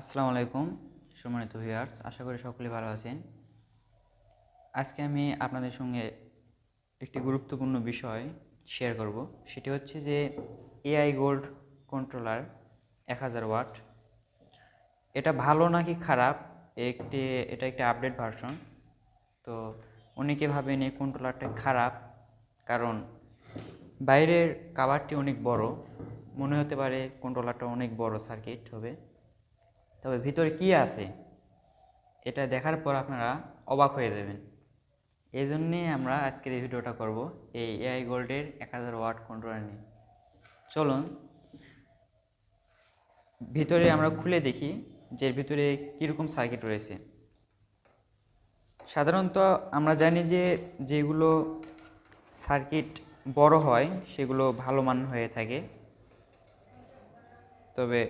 আসসালামু আলাইকুম, সম্মানিত ভিউয়ার্স আশা করি সকলে ভালো আছেন। আজকে আমি আপনাদের সঙ্গে একটি গুরুত্বপূর্ণ বিষয় শেয়ার করব। সেটি হচ্ছে যে এআই গোল্ড কন্ট্রোলার এক হাজার ওয়াট। এটা ভালো নাকি খারাপ? একটি, এটা একটি আপডেট ভার্সন তো অনেকে ভাবেন এই কন্ট্রোলারটা খারাপ, কারণ বাইরের কাভারটি অনেক বড়। মনে হতে পারে কন্ট্রোলারটা অনেক বড় সার্কিট হবে। তবে ভিতরে কি আছে? এটা দেখার পর আপনারা অবাক হয়ে যাবেন। এই জন্যে আমরা আজকের এই ভিডিওটা করব এই এআই গোল্ডের এক হাজার ওয়াট কন্ট্রোলার নিয়ে। চলুন, ভিতরে আমরা খুলে দেখি যে ভিতরে কীরকম সার্কিট রয়েছে। সাধারণত আমরা জানি যে যেগুলো সার্কিট বড় হয়, সেগুলো ভালো মান হয়ে থাকে। তবে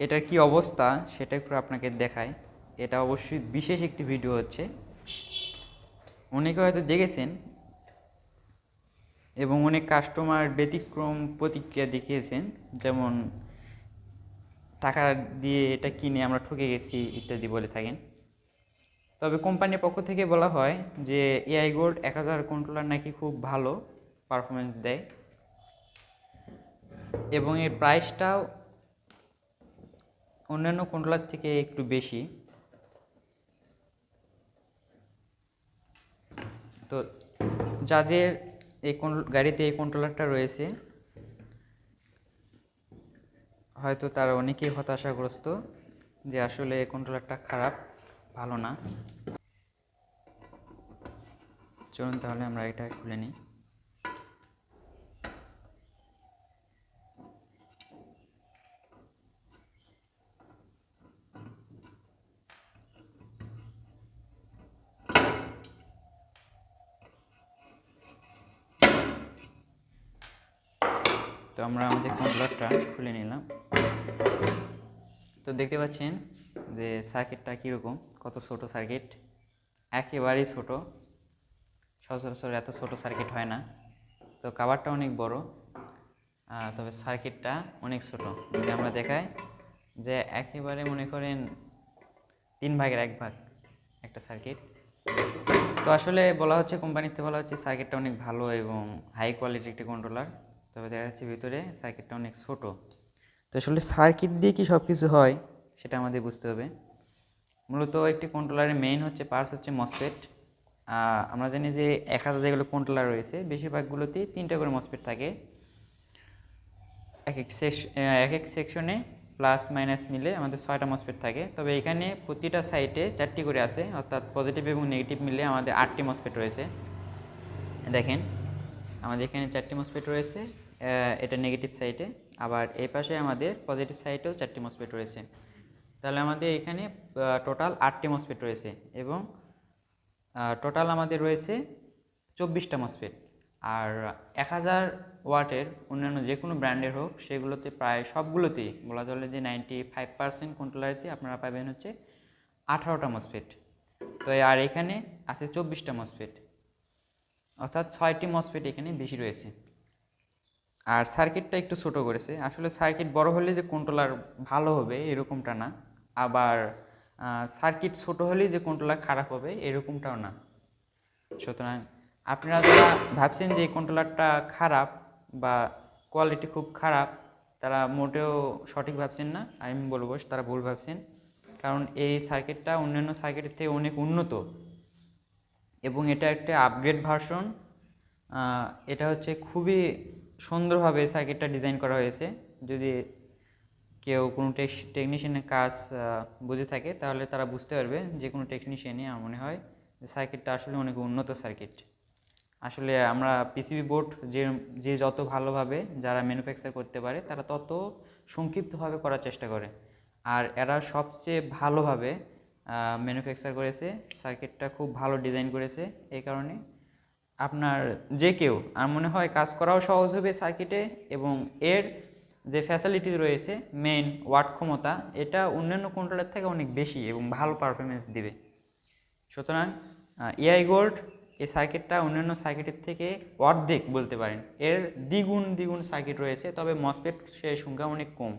এটার কি অবস্থা সেটা একটু আপনাকে দেখায় এটা অবশ্যই বিশেষ একটি ভিডিও হচ্ছে। অনেকে হয়তো দেখেছেন এবং অনেক কাস্টমার ব্যতিক্রম প্রতিক্রিয়া দেখিয়েছেন, যেমন টাকা দিয়ে এটা কিনে আমরা ঠকে গেছি ইত্যাদি বলে থাকেন। তবে কোম্পানির পক্ষ থেকে বলা হয় যে এআই গোল্ড এক হাজার কন্ট্রোলার নাকি খুব ভালো পারফরমেন্স দেয়। এবং এর প্রাইসটাও অন্যান্য কন্ট্রোলার থেকে একটু বেশি? তো যাদের এই গাড়িতে এই কন্ট্রোলারটা রয়েছে, হয়তো তারা অনেকেই হতাশাগ্রস্ত যে আসলে এই কন্ট্রোলারটা খারাপ, ভালো না। চলুন তাহলে আমরা এটা খুলে নিই। তো আমরা আমাদের কন্ট্রোলারটা খুলে নিলাম। তো দেখতে পাচ্ছেন যে সার্কিটটা কীরকম, কত ছোট সার্কিট। একেবারেই ছোট, সচরাচর এত ছোট সার্কিট হয় না। তো কাভারটা অনেক বড় তবে সার্কিটটা অনেক ছোট। যদি আমরা দেখাই যে একেবারে মনে করেন তিন ভাগের এক ভাগ একটা সার্কিট। তো আসলে বলা হচ্ছে, কোম্পানিতে বলা হচ্ছে সার্কিটটা অনেক ভালো এবং হাই কোয়ালিটির একটি কন্ট্রোলার তবে দেখা যাচ্ছে ভিতরে সার্কিটটা অনেক ছোট। তো আসলে সার্কিট দিয়ে কি সব কিছু হয় সেটা আমাদের বুঝতে হবে। মূলত একটি কন্ট্রোলারের মেইন হচ্ছে পার্টস হচ্ছে মসপেট আমরা জানি যে এক হাজার যেগুলো কন্ট্রোলার রয়েছে, বেশিরভাগগুলোতেই তিনটা করে মসপেট থাকে। এক এক এক এক সেকশনে প্লাস মাইনাস মিলে আমাদের ছয়টা মসপেট থাকে। তবে এখানে প্রতিটা সাইটে চারটি করে আছে, অর্থাৎ পজিটিভ এবং নেগেটিভ মিলে আমাদের আটটি মসপেট রয়েছে। দেখেন, আমাদের এখানে চারটি মসপেট রয়েছে। এটা নেগেটিভ সাইডে আবার এই পাশে আমাদের পজিটিভ সাইডেও চারটি মসপেট রয়েছে। তাহলে আমাদের এখানে টোটাল আটটি মসপেট রয়েছে এবং টোটাল আমাদের রয়েছে চব্বিশটা মসপেট আর এক হাজার ওয়াটের অন্যান্য যে কোনো ব্র্যান্ডের হোক, সেগুলোতে প্রায় সবগুলোতেই বলা চলে যে নাইনটি ফাইভ পার্সেন্ট কন্ট্রোলারেতে আপনারা পাবেন হচ্ছে আঠারোটা মসপেট তো আর এখানে আছে চব্বিশটা মসপেট অর্থাৎ ছয়টি মসপেট এখানে বেশি রয়েছে। আর সার্কিটটা একটু ছোটো করেছে। আসলে সার্কিট বড় হলে যে কন্ট্রোলার ভালো হবে এরকমটা না। আবার সার্কিট ছোট হলেই যে কন্ট্রোলার খারাপ হবে এরকমটাও না। সুতরাং আপনারা যারা ভাবছেন যে এই কন্ট্রোলারটা খারাপ বা কোয়ালিটি খুব খারাপ, তারা মোটেও সঠিক ভাবছেন না। আমি বলব তারা ভুল ভাবছেন। কারণ এই সার্কিটটা অন্যান্য সার্কিটের থেকে অনেক উন্নত। এবং এটা একটা আপগ্রেড ভার্সন এটা হচ্ছে খুবই সুন্দরভাবে সার্কিটটা ডিজাইন করা হয়েছে। যদি কেউ কোনো টেকনিশিয়ানের কাজ বুঝে থাকে, তাহলে তারা বুঝতে পারবে যে কোনো টেকনিশিয়ানই আমার মনে হয় যে সার্কিটটা আসলে অনেক উন্নত সার্কিট আসলে আমরা পিসিবি বোর্ড যে যে যত ভালোভাবে যারা ম্যানুফ্যাকচার করতে পারে, তারা তত সংক্ষিপ্তভাবে করার চেষ্টা করে। আর এরা সবচেয়ে ভালোভাবে ম্যানুফ্যাকচার করেছে সার্কিটটা খুব ভালো ডিজাইন করেছে, এই কারণে আপনার যে কেউ, আর মনে হয় কাজ করাও সহজ হবে সার্কিটে এবং এর যে ফ্যাসিলিটি রয়েছে মেইন ওয়াট ক্ষমতা, এটা অন্যান্য কন্ট্রোলার থেকে অনেক বেশি এবং ভালো পারফরমেন্স দেবে। সুতরাং এআই গোল্ড এই সার্কিটটা অন্যান্য সার্কিটের থেকে অর্ধেক বলতে পারেন। এর দ্বিগুণ দ্বিগুণ সার্কিট রয়েছে, তবে মসপেট সে সংখ্যা অনেক কম।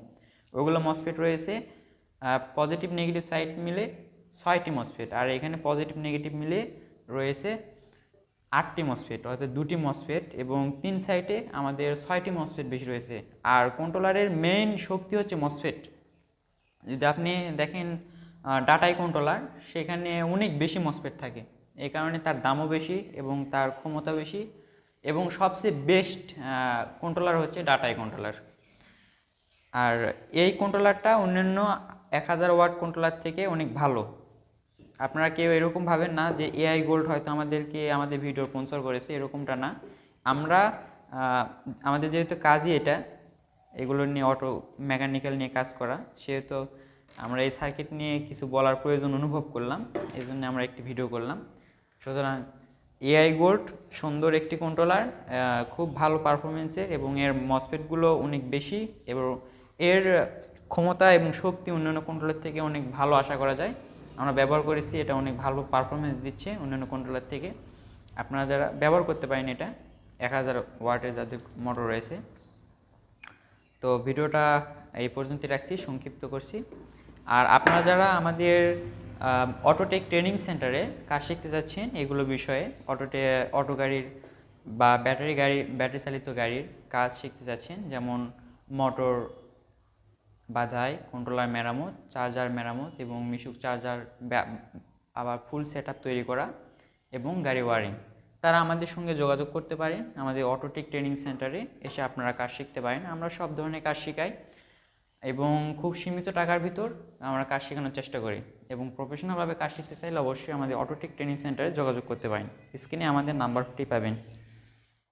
ওগুলো মসপেট রয়েছে পজিটিভ নেগেটিভ সাইড মিলে ছয়টি মসফেট আর এখানে পজিটিভ নেগেটিভ মিলে রয়েছে আটটি মসফেট অর্থাৎ দুটি মসফেট এবং তিন সাইডে আমাদের ছয়টি মসফেট বেশি রয়েছে। আর কন্ট্রোলারের মেইন শক্তি হচ্ছে মসফেট যদি আপনি দেখেন ডাটাই কন্ট্রোলার সেখানে অনেক বেশি মসফেট থাকে। এই কারণে তার দামও বেশি এবং তার ক্ষমতা বেশি এবং সবচেয়ে বেস্ট কন্ট্রোলার হচ্ছে ডাটাই কন্ট্রোলার আর এই কন্ট্রোলারটা অন্যান্য এক হাজার ওয়াট কন্ট্রোলার থেকে অনেক ভালো। আপনারা কেউ এরকম ভাবেন না যে এআই গোল্ড হয়তো আমাদেরকে আমাদের ভিডিও স্পন্সর করেছে, এরকমটা না। আমরা আমাদের যেহেতু কাজই এটা, এগুলো নিয়ে অটো মেকানিক্যাল নিয়ে কাজ করা, সেহেতু আমরা এই সার্কিট নিয়ে কিছু বলার প্রয়োজন অনুভব করলাম এই জন্য আমরা একটি ভিডিও করলাম। সুতরাং এআই গোল্ড সুন্দর একটি কন্ট্রোলার খুব ভালো পারফরমেন্সের এবং এর মসফেটগুলো অনেক বেশি এবং এর ক্ষমতা এবং শক্তি অন্যান্য কন্ট্রোলার থেকে অনেক ভালো আশা করা যায়। আমরা ব্যবহার করেছি, এটা অনেক ভালো পারফরমেন্স দিচ্ছে অন্যান্য কন্ট্রোলার থেকে। আপনারা যারা ব্যবহার করতে পারেন এটা, এক হাজার ওয়াটের যাদের মোটর রয়েছে। তো ভিডিওটা এই পর্যন্তই রাখছি, সংক্ষিপ্ত করছি। আর আপনারা যারা আমাদের অটোটেক ট্রেনিং সেন্টারে কাজ শিখতে যাচ্ছেন এগুলো বিষয়ে অটোটে অটো গাড়ির বা ব্যাটারি গাড়ি ব্যাটারি চালিত গাড়ির কাজ শিখতে যাচ্ছেন, যেমন মোটর বাধাই কন্ট্রোলার মেরামত চার্জার মেরামত এবং মিশুক চার্জার আবার ফুল সেট তৈরি করা এবং গাড়ি ওয়ারিং তারা আমাদের সঙ্গে যোগাযোগ করতে পারে আমাদের অটোটেক ট্রেনিং সেন্টারে এসে আপনারা কাজ শিখতে পারেন। আমরা সব ধরনের কাজ শেখাই এবং খুব সীমিত টাকার ভিতর আমরা কাজ শেখানোর চেষ্টা করি এবং প্রফেশনালভাবে কাজ শিখতে চাইলে অবশ্যই আমাদের অটোটেক ট্রেনিং সেন্টারে যোগাযোগ করতে পারেন। স্ক্রিনে আমাদের নাম্বারটি পাবেন।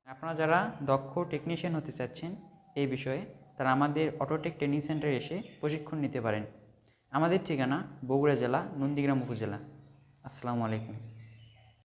আপনারা যারা দক্ষ টেকনিশিয়ান হতে চাচ্ছেন এই বিষয়ে তারা আমাদের অটোটেক ট্রেনিং সেন্টারে এসে প্রশিক্ষণ নিতে পারেন। আমাদের ঠিকানা বগুড়া জেলা, নন্দীগ্রাম উপজেলা। আসসালামু আলাইকুম।